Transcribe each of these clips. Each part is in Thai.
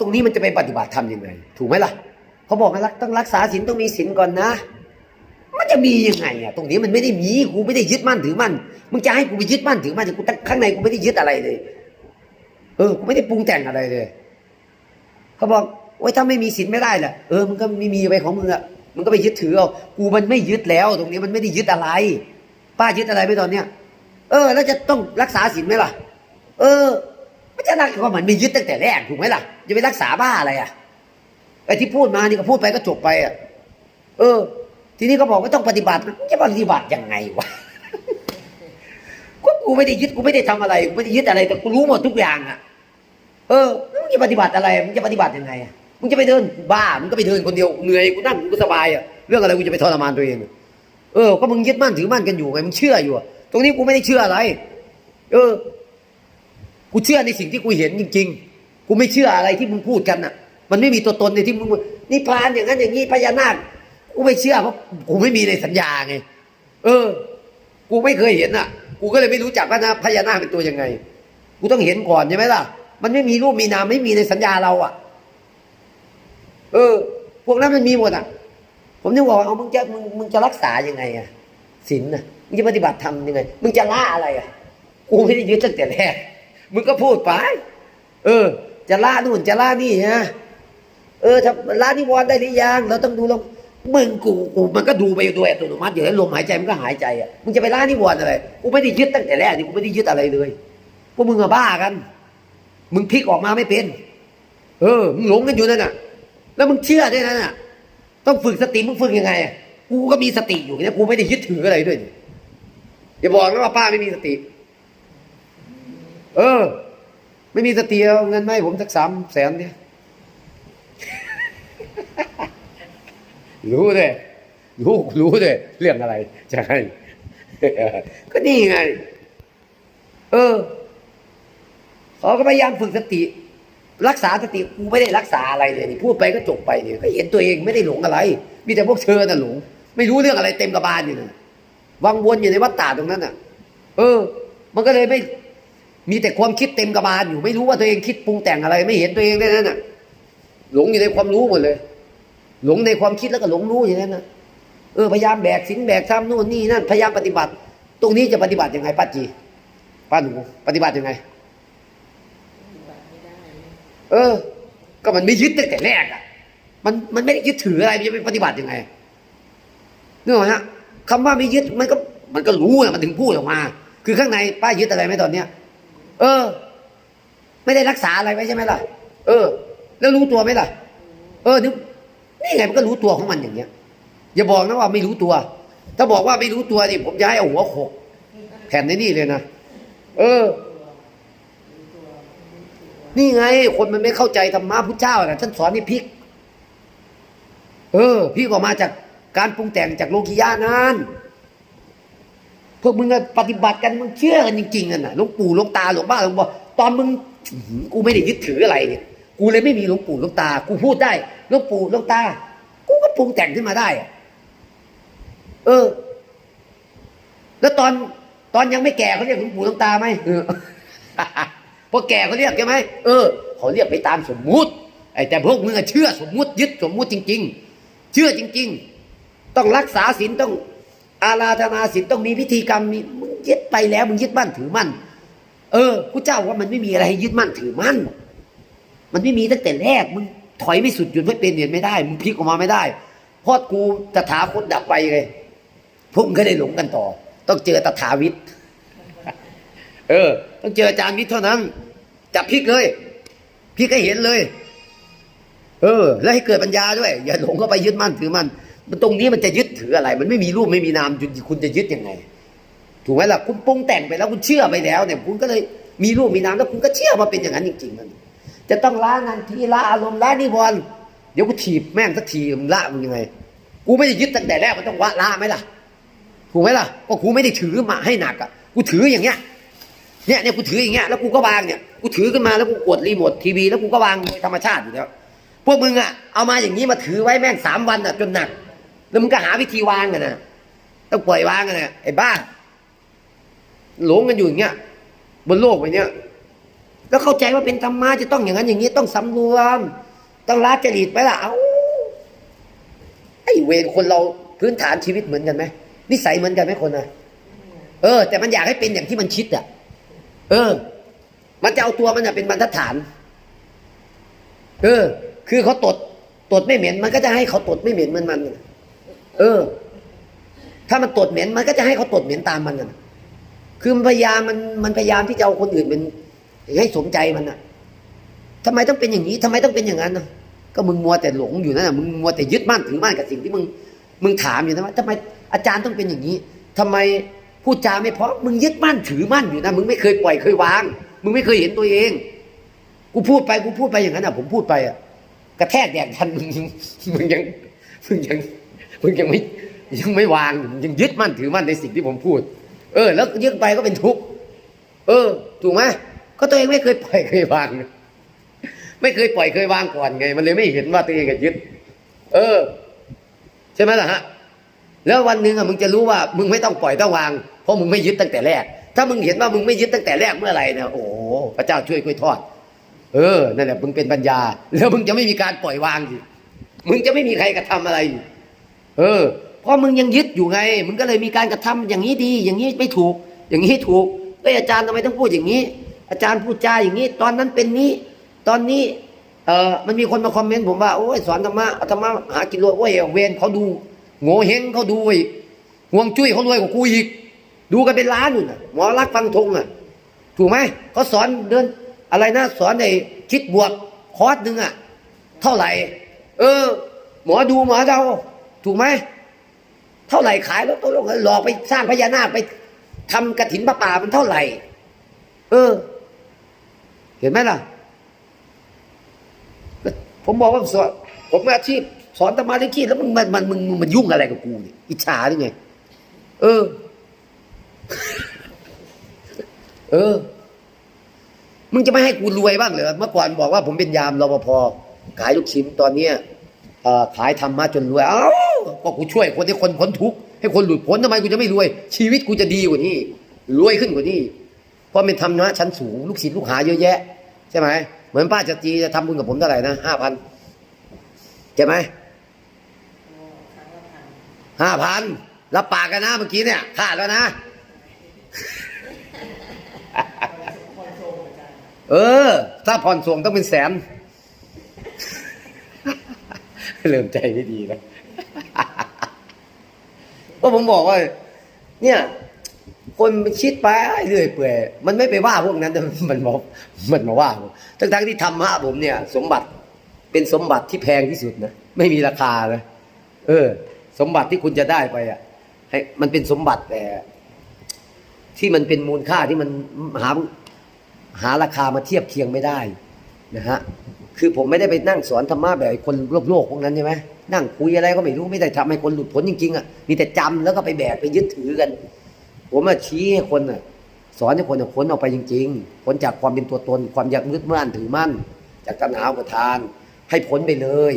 ตรงนี้มันจะไปปฏิบัติธรรมยังไง ถูกไหมล่ะเขาบอกว่าต้องรักษาศีลต้องมีศีลก่อนนะ มันจะมียังไงอะตรงนี้มันไม่ได้มีกูไม่ได้ยึดมั่นถือมั่นมึงจะให้กูไปยึดมั่นถือมั่นกูตั้งข้างในกูไม่ได้ยึดอะไรเลย เออกูไม่ได้ปรุงแต่งอะไรเลยเขาบอกโอ้ยถ้าไม่มีศีลไม่ได้แหละเออมึงก็ไม่มีไปของมึงอะมึงก็ไปยึดถือเอากูมันไม่ยึดแล้ว ตรงนี้มันไม่ได้ยึดอะไร ป้ายึดอะไรไปตอนเนี้ยเออ แล้วจะต้องรักษาศีลไหมล่ะ เออ ไม่จะรักก็มันม่ยึดตั้งแต่แรกถูกไหมล่ะจะไปรักษาบ้าอะไรอะไอ้ที่พูดมานี่ก็พูดไปก็จบไปอะเออ ทีนี้ก็บอกว่าต้องปฏิบัติจะปฏิบัติยังไงวะก็กูไม่ได้ยึดกูไม่ได้ทำอะไรกูไม่ได้ยึดอะไรแต่กูรู้หมดทุกอย่างอะ เออมึงจะปฏิบัติอะไรมึงจะปฏิบัติยังไงอะมึงจะไปเดินบ้ามึงก็ไปเดินคนเดียวเหนื่อยกูนั่งกูสบายอะเรื่องอะไรกูจะไปทรมานตัวเองเออ ก็มึงยึดมั่นถือมั่นกันอยู่ไงมึงเชื่ออยู่อะตรงนี้กูไม่ได้เชื่ออะไร เออ กูเชื่อในสิ่งที่กูเห็นจริง ๆ กูไม่เชื่ออะไรที่มึงพูดกันอะ มันไม่มีตัวตนในที่มึงนี่พรานอย่างนั้นอย่างนี้พญานาคกูไม่เชื่อเพราะกูไม่มีในสัญญาไง เออ กูไม่เคยเห็นอะ กูก็เลยไม่รู้จักว่านะพญานาคเป็นตัวยังไง กูต้องเห็นก่อนใช่ไหมล่ะ มันไม่มีรูปมีนามไม่มีในสัญญาเราอะ เออ พวกนั้นมันมีหมดอะ ผมจะบอกว่าเอามึงจะมึงมึงจะรักษายังไงอะศีลน่ะมึงจะปฏิบัติธรรมยังไง มึงจะละอะไรอะ กูไม่ได้ยึดตั้งแต่แรก มึงก็พูดไป เออ จะละนู่นจะละนี่ฮะเออถ้าละนิวรณ์ได้หรือยังเราต้องดูลมมึงกูกูมันก็ดูไปโดยอัตโนมัติอยู่แล้วลมหายใจมันก็หายใจอะมึงจะไปละนิวรณ์อะไรกูไม่ได้ยึดตั้งแต่แรกนี่กูไม่ได้ยึดอะไรเลยพวกมึงอะบ้ากัน มึงพลิกออกมาไม่เป็น เออมึงหลงกันอยู่นั่นน่ะ แล้วมึงเชื่อด้วยนั่นน่ะ ต้องฝึกสติมึงฝึกยังไงกูก็มีสติอยู่เนี่ยกูไม่ได้ยึดถืออะไรด้วยอย่าบอกนะว่าป้าไม่มีสติ เออ ไม่มีสติเอาเงินมาให้ผมสักสามแสนเนี่ยรู้เลยรู้รู้เลยเรื่องอะไรจะให้ก็นี่ไง เออเขาก็พยายามฝึกสติ รักษาสติกูไม่ได้รักษาอะไรเลยนี่พูดไปก็จบไปเนี่ยก็เห็นตัวเองไม่ได้หลงอะไร มีแต่พวกเธอน่ะหลง ไม่รู้เรื่องอะไรเต็มกระบาลอยู่นะวังวนอยู่ในวัฏฏะตรงนั้นน่ะ เออ มันก็เลยไม่ มีแต่ความคิดเต็มกระบาลอยู่ไม่รู้ว่าตัวเองคิดปรุงแต่งอะไร ไม่เห็นตัวเองได้นั่นน่ะ หลงอยู่ในความรู้หมดเลย หลงในความคิดแล้วก็หลงรู้อย่างนั้นนะเออพยายามแบกสินแบกทำนู่นนี่นั่นพยายามปฏิบัติ ตรงนี้จะปฏิบัติยังไงป้าจีป้าหนูปฏิบัติยังไงเออ ก็มันไม่ยึดตั้งแต่แรกอะ มันมันไม่ได้ยึดถืออะไรมันจะไปปฏิบัติยังไงนึกออกไหมฮะคำว่าไม่ยึดมันก็มันก็รู้อะมันถึงพูดออกมา คือข้างในป้ายึดอะไรไหมตอนเนี้ย เออ ไม่ได้รักษาอะไรไว้ใช่ไหมล่ะ เออ แล้วรู้ตัวไหมล่ะ เออนี่นี่ไงมันก็รู้ตัวของมันอย่างเงี้ย อย่าบอกนะว่าไม่รู้ตัว ถ้าบอกว่าไม่รู้ตัวนี่ผมจะให้เอาหัวโขกแผ่นในนี่เลยนะเออ นี่ไง คนมันไม่เข้าใจธรรมะพุทธเจ้านะท่านสอนให้พลิก เออพลิกออกมาจากการปรุงแต่งจากโลกิยานั้น พวกมึงปฏิบัติกันมึงเชื่อกันจริงๆกันนะหลวงปู่หลวงตาหลวงบ้าหลวงบอตอนมึงกูไม่ได้ยึดถืออะไรเนี่ยกูเลยไม่มีหลวงปู่หลวงตา กูพูดได้หลวงปู่หลวงตา กูก็ปรุงแต่งขึ้นมาได้เออ แล้วตอนตอนยังไม่แก่เขาเรียกหลวงปู่หลวงตาไหมเออพอแก่เขาเรียกใช่ไหมเออเขาเรียกไปตามสมมุติไอ้แต่พวกมึงเชื่อสมมุติยึดสมมุติจริง ๆ เชื่อจริง ๆ ต้องรักษาศีลต้อง อาราธนาศีลต้องมีพิธีกรรมมีมึงยึดไปแล้วมึงยึดมั่นถือมั่น เออพระเจ้าว่ามันไม่มีอะไรให้ยึดมั่นถือมั่น มันไม่มีตั้งแต่แรกมึงถอยไม่สุดหยุดไม่เป็นเห็นไม่ได้มึงพลิกออกมาไม่ได้พราะกูตถาคตดับไปไงพวกมึงก็ได้หลงกันต่อ ต้องเจอตถาวิทย์เออ ต้องเจออาจารย์วิทย์เท่านั้นจับพลิกเลยพลิกให้เห็นเลย เออ แล้วให้เกิดปัญญาด้วย อย่าหลงเข้าไปยึดมั่นถือมั่น มันตรงนี้มันจะยึดถืออะไร มันไม่มีรูปไม่มีนามคุณจะยึดยังไง ถูกไหมล่ะคุณปรุงแต่งไปแล้วคุณเชื่อไปแล้วเนี่ยคุณก็เลยมีรูปมีนามแล้วคุณก็เชื่อมาเป็นอย่างนั้นจริงๆมันจะต้องละงานทีละอารมณ์ละนิวรณ์เดี๋ยวกูถีบแม่งสักทีมึงละมึงยังไง กูไม่ได้ยึดตั้งแต่แรกมันต้องวะละไหมล่ะ ถูกไหมล่ะก็กูไม่ได้ถือมาให้หนักอะกูถืออย่างเงี้ยเนี่ยเนี่ยกูถืออย่างเงี้ยแล้วกูก็วางเนี่ยกูถือขึ้นมาแล้วกูกดรีโมททีวีแล้วกูก็วางโดยธรรมชาติอยู่แล้วพวกมึงอะเอามาอย่างนี้มาถือไว้แม่งสามวันอะจนหนัก แล้วมึงก็หาวิธีวางกันนะต้องปล่อยวางกันนะไอ้บ้าหลงกันอยู่อย่างเงี้ย บนโลกใบเนี้ยแล้วเข้าใจว่าเป็นธรรมะจะต้องอย่างนั้นอย่างนี้ต้องสำรวม ต้องละจริตไปละเอาไอ้เวรคนเราพื้นฐานชีวิตเหมือนกันไหมนิสัยเหมือนกันไหมคนนะเออ แต่มันอยากให้เป็นอย่างที่มันคิดอะ เออ มันจะเอาตัวมันน่ะเป็นบรรทัดฐาน เออ คือเขาตดตดไม่เหม็น มันก็จะให้เขาตดไม่เหม็นเหมันมัน เออ ถ้ามันตดเหม็นมันก็จะให้เขาตดเหม็นตามมันน่ะ คือมันพยายามมันมันพยายามที่จะเอาคนอื่นเป็นให้สมใจมันน่ะทำไมต้องเป็นอย่างนี้ทำไมต้องเป็นอย่างนั้นน่ะก็มึงมัวแต่หลงอยู่นั่นน่ะมึงมัวแต่ยึดมั่นถือมั่นกับสิ่งที่มึงมึงถามอยู่นะว่าทำไมอาจารย์ต้องเป็นอย่างนี้ทำไมพูดจาไม่เพราะมึงยึดมั่นถือมั่นอยู่นะมึงไม่เคยปล่อยเคยวาง มึงไม่เคยเห็นตัวเอง กูพูดไปกูพูดไปอย่างนั้นอะ ผมพูดไปอะกระแทกแดดทันมึงยังมึงยังมึงยัง มึงยังไม่ยังไม่วางยังยึดมั่นถือมั่นในสิ่งที่ผมพูด เออ แล้วยึดไปก็เป็นทุกข์เออ ถูกไหมก็ตัวเองไม่เคยปล่อยเคยวาง ไม่เคยปล่อยเคยวางก่อนไง มันเลยไม่เห็นว่าตัวเองยึด เออ ใช่ไหมล่ะฮะ แล้ววันหนึ่งอะมึงจะรู้ว่า มึงไม่ต้องปล่อยต้องวาง เพราะมึงไม่ยึดตั้งแต่แรก ถ้ามึงเห็นว่ามึงไม่ยึดตั้งแต่แรกเมื่อไหร่เนี่ยโอ้พระเจ้าช่วยกล้วยทอด เออนั่นแหละมึงเป็นปัญญา แล้วมึงจะไม่มีการปล่อยวางอีกมึงจะไม่มีใครกระทำอะไรอ เออ เพราะมึงยังยึดอยู่ไง มึงก็เลยมีการกระทำอย่างนี้ดี อย่างนี้ไม่ถูก อย่างนี้ถูกเอ้ยอาจารย์ทำไมต้องพูดอย่างนี้ อาจารย์พูดจาอย่างนี้ ตอนนั้นเป็นนี้ ตอนนี้ เออมันมีคนมาคอมเมนต์ผมว่าโอ้ยสอนธรรมะธรรมะหากินรวยโอ้ยเวรเขาดูโง่เฮงเขาดูอีกห่วงจุ้ยเขารวยกว่ากูอีก ดูกันเป็นล้านอยู่นะหมอรักฟังธงอะ ถูกไหมเขาสอนเดินอะไรนะสอนในคิดบวกคอร์สหนึ่งอะ เท่าไหร่ เออ หมอดูหมอเดา ถูกไหมเท่าไหร่ขายแล้วตกลงหลอกไปสร้างพญานาคไปทำกระถินพระป่ามันเท่าไหร่ เออ เห็นไหมล่ะ ผมบอกว่าสอนผมอาชีพสอนธรรมะที่ขี้แล้วมึงมันมันมึงมันยุ่งอะไรกับกูเนี่ยอิจฉาหรือไง เออ เออ มึงจะไม่ให้กูรวยบ้างเหรอเมื่อก่อนบอกว่าผมเป็นยามรปภขายลูกชิ้นตอนเนี้ย ขายธรรมะจนรวย เอ้าก็กูช่วยคนให้คนพ้นทุกข์ให้คนหลุดพ้นทำไมกูจะไม่รวย ชีวิตกูจะดีกว่านี้ รวยขึ้นกว่านี้ เพราะเป็นธรรมะชั้นสูงลูกศิษย์ลูกหาเยอะแยะ ใช่ไหมเหมือนป้าจตีจะทำบุญกับผมเท่าไหร่นะห้าพันใช่ไหมห้าพันรับปากกันนะเมื่อกี้เนี่ยขาดแล้วนะ เออ ถ้าผ่อนส่งต้องเป็นแสน เริ่มใจไม่ดีแล้วก็ผมบอกว่า เนี่ย คนคิดไปเรื่อยเปื่อยมันไม่ไปว่าพวกนั้นแต่มันบอกมันมาว่าผมทั้งๆที่ธรรมะผมเนี่ย สมบัติเป็นสมบัติที่แพงที่สุดนะไม่มีราคาเลยเออ สมบัติที่คุณจะได้ไปอะ ให้มันเป็นสมบัติแต่ที่มันเป็นมูลค่าที่มันหาหาราคามาเทียบเคียงไม่ได้นะฮะ คือผมไม่ได้ไปนั่งสอนธรรมะแบบคนโลกโลกพวกนั้นใช่ไหมนั่งคุยอะไรก็ไม่รู้ไม่ได้ทำให้คนหลุดพ้นจริงๆอะมีแต่จำแล้วก็ไปแบกไปยึดถือกัน ผมมาชี้ให้คนอะสอนให้คนอะพ้นออกไปจริงๆพ้นจากความเป็นตัวตนความอยากยึดมั่นถือมั่น จากตัณหาอุปทาน ให้พ้นไปเลย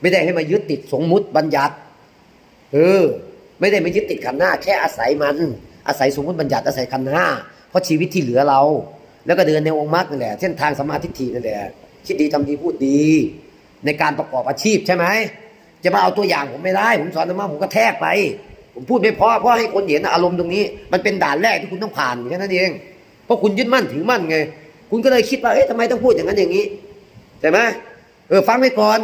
ไม่ได้ให้มายึดติดสมมุติบัญญัติเออไม่ได้มายึดติดขันหน้าแค่อาศัยมัน อาศัยสมมติบัญญัติอาศัยขันห้าเพราะชีวิตที่เหลือเรา แล้วก็เดินในองค์มรรคนั่นแหละเส้นทางสมาทิฏฐินั่นแหละ คิดดีทำดีพูดดี ในการประกอบอาชีพใช่ไหมจะมาเอาตัวอย่างผมไม่ได้ ผมสอนธรรมะผมก็แทกไป ผมพูดไม่พราะเพราะให้คนเห็นอารมณ์ตรงนี้ มันเป็นด่านแรกที่คุณต้องผ่านแค่นั้นเองเพราะคุณยึดมั่นถือมั่นไง คุณก็เลยคิดว่าเอ๊ะทำไมต้องพูดอย่างนั้นอย่างนี้ใช่ไหมเออฟังไปก่อน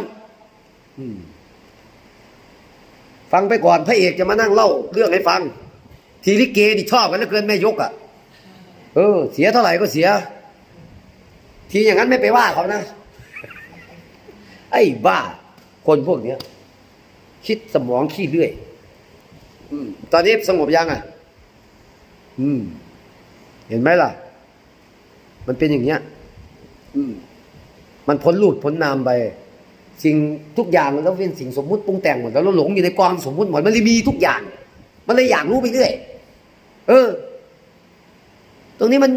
ฟังไปก่อนพระเอกจะมานั่งเล่าเรื่องให้ฟัง ทีลิเกนี่ชอบกันเหลือเกินแม่ยกอะ เออ เสียเท่าไหร่ก็เสีย ทีอย่างนั้นไม่ไปว่าเขานะ ไอ้บ้า คนพวกเนี้ย คิดสมองขี้เลื่อยอตอนนี้สงบยังอะ อืม เห็นไหมล่ะ มันเป็นอย่างเงี้ย อืม มันพ้นรูดพ้นนามไปสิ่งทุกอย่างมันต้องเป็นสิ่งสมมุติปรุงแต่งหมดแล้วเราหลงอยู่ในกองสมมุติหมดมันเลยมีทุกอย่าง มันเลยอยากรู้ไปเรื่อยเออ ตรงนี้มัน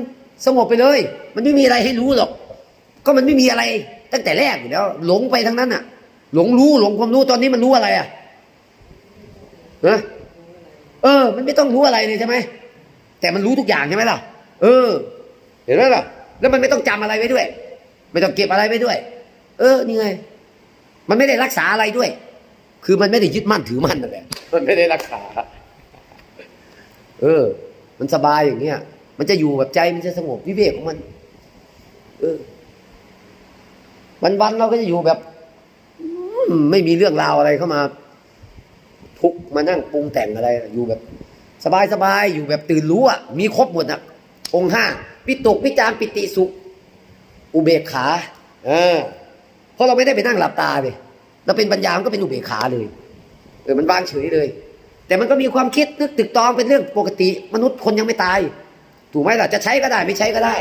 สงบไปเลย มันไม่มีอะไรให้รู้หรอก ก็มันไม่มีอะไร ตั้งแต่แรกอยู่แล้ว หลงไปทั้งนั้นอะ หลงรู้หลงความรู้ตอนนี้มันรู้อะไรอะเออเออ มันไม่ต้องรู้อะไรเลยใช่ไหมแต่มันรู้ทุกอย่างใช่ไหมล่ะ เออ เห็นไหมล่ะ แล้วมันไม่ต้องจำอะไรไว้ด้วย ไม่ต้องเก็บอะไรไว้ด้วย เออนี่ไงมันไม่ได้รักษาอะไรด้วย คือมันไม่ได้ยึดมั่นถือมั่นนั่นแหละมันไม่ได้รักษา เออ มันสบายอย่างเงี้ย มันจะอยู่แบบใจมันจะสงบวิเวกของมัน เออ วันๆเราก็จะอยู่แบบไม่มีเรื่องราวอะไรเข้ามา ทุกมานั่งปรุงแต่งอะไร อยู่แบบสบายๆอยู่แบบตื่นรู้อะมีครบหมดอะองค์ห้าปิตกพิจารปิติสุข อุเบกขาเออเพราะเราไม่ได้ไปนั่งหลับตาเลยเราเป็นปัญญามันก็เป็นอุเบกขาเลยเออมันวางเฉยเลย แต่มันก็มีความคิดนึกตึกตองเป็นเรื่องปกติ มนุษย์คนยังไม่ตาย ถูกไหมล่ะจะใช้ก็ได้ ไม่ใช้ก็ได้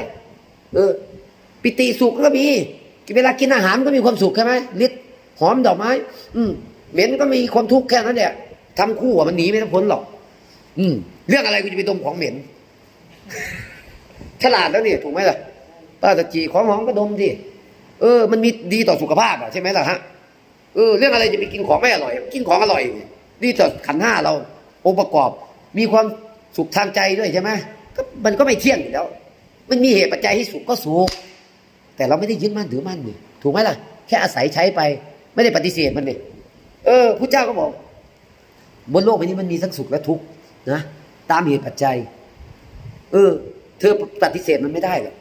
เออ ปิติสุขก็มี เวลากินอาหารก็มีความสุขใช่ไหมลิตหอมดอกไม้ อืมเหม็นก็มีความทุกข์แค่นั้นแหละทำคู่อะมันหนีไม่พ้นหรอก อืม เรื่องอะไรกูจะไปดมของเหม็น ฉลาดแล้วนี่ถูกไหมล่ะป้าตะจีของหอมก็ดมดิเออ มันมีดีต่อสุขภาพอะใช่ไหมล่ะฮะเออเรื่องอะไรจะไปกินของไม่อร่อย กินของอร่อยดีต่อขันห้าเราองค์ประกอบ มีความสุขทางใจด้วยใช่ไหมก็มันก็ไม่เที่ยงอยู่แล้ว มันมีเหตุปัจจัยให้สุขก็สุข แต่เราไม่ได้ยึดมั่นถือมั่นนี่ถูกไหมล่ะ แค่อาศัยใช้ไป ไม่ได้ปฏิเสธมันนี่เออพระเจ้าก็บอก บนโลกใบนี้มันมีทั้งสุขและทุกข์นะตามเหตุปัจจัย เออ เธอปฏิเสธมันไม่ได้หรอก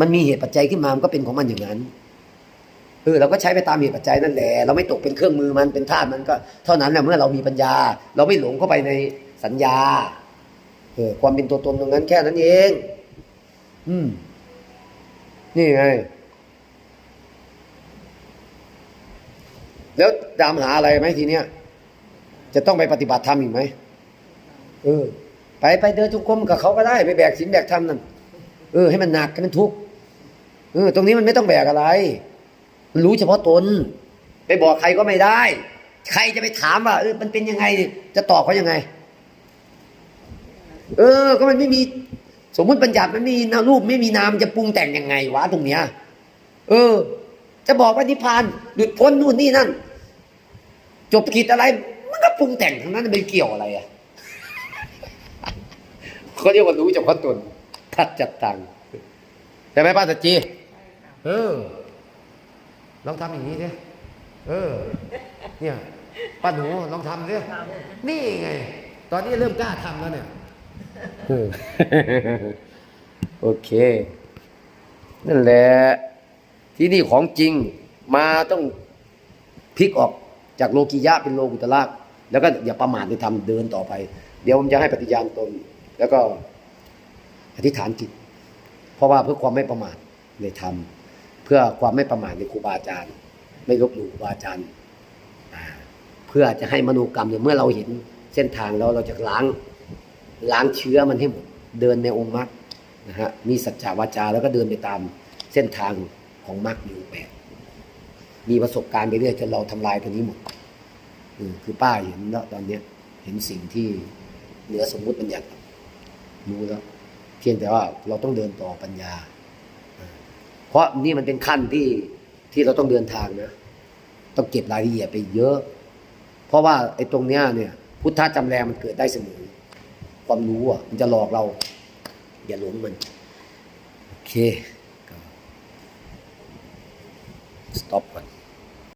มันมีเหตุปัจจัยขึ้นมามันก็เป็นของมันอย่างนั้นเออเราก็ใช้ไปตามเหตุปัจจัยนั่นแหละเราไม่ตกเป็นเครื่องมือมันเป็นทาสมันก็ เท่านั้นแหละเมื่อเรามีปัญญา เราไม่หลงเข้าไปในสัญญาเออความเป็นตัวตนตรงนั้นแค่นั้นเอง อืม นี่ไง แล้วตามหาอะไรไหมทีเนี้ย จะต้องไปปฏิบัติธรรมอีกไหมเออ ไปไปเดินจุกรมกับเขาก็ได้ไปแบกศีลแบกธรรมนั่นเออ ให้มันหนักให้มันทุกข์เออ ตรงนี้มันไม่ต้องแบกอะไร มันรู้เฉพาะตน ไปบอกใครก็ไม่ได้ ใครจะไปถามว่าเออมันเป็นยังไง จะตอบเขายังไง เออ ก็มันไม่มี สมมติบัญญัติมันไม่มีนารูปไม่มีนามจะปรุงแต่งยังไงวะตรงเนี้ย เออ จะบอกว่านิพพานหลุดพ้นนู่นนี่นั่น จบกิจอะไร มันก็ปรุงแต่งทั้งนั้นไม่เกี่ยวอะไรอะเขาเรียกว่ารู้เฉพาะตนทัดจัดตังใช่ไหมป้าสัจจีเออลองทำอย่างนี้ดิเออ เนี่ยป้าหนูลองทำดินี่ไง ตอนนี้เริ่มกล้าทำแล้วเนี่ย โอเค นั่นแหละ ที่นี่ของจริงมาต้องพลิกออกจากโลกิยะเป็นโลกุตละแล้วก็อย่าประมาทในธรรมเดินต่อไป เดี๋ยวผมจะให้ปฏิญาณตน แล้วก็อธิษฐานจิต เพราะว่าเพื่อความไม่ประมาทในธรรม เพื่อความไม่ประมาทในครูบาอาจารย์ ไม่ลบหลู่ครูบาอาจารย์เพื่อจะให้มโนกรรมเนี่ยเมื่อเราเห็นเส้นทางแล้วเราจะล้าง ล้างเชื้อมันให้หมดเดินในองค์มรรคนะฮะมีสัจจาวาจาแล้วก็เดินไปตามเส้นทางของมรรคองค์แปดมีประสบการณ์ไปเรื่อยจนเราทำลายตัวนี้หมดคือป้าเห็นแล้วตอนเนี้ยเห็นสิ่งที่เหนือสมมุติบัญญัติรู้แล้ว เพียงแต่ว่าเราต้องเดินต่อปัญญา เพราะนี่มันเป็นขั้นที่ที่เราต้องเดินทางนะต้องเก็บรายละเอียดไปเยอะ เพราะว่าไอ้ตรงเนี้ยเนี่ย พุทธะจำแรงมันเกิดได้เสมอ ความรู้อะมันจะหลอกเรา อย่าหลงมัน โอเคก็ stop ก่อน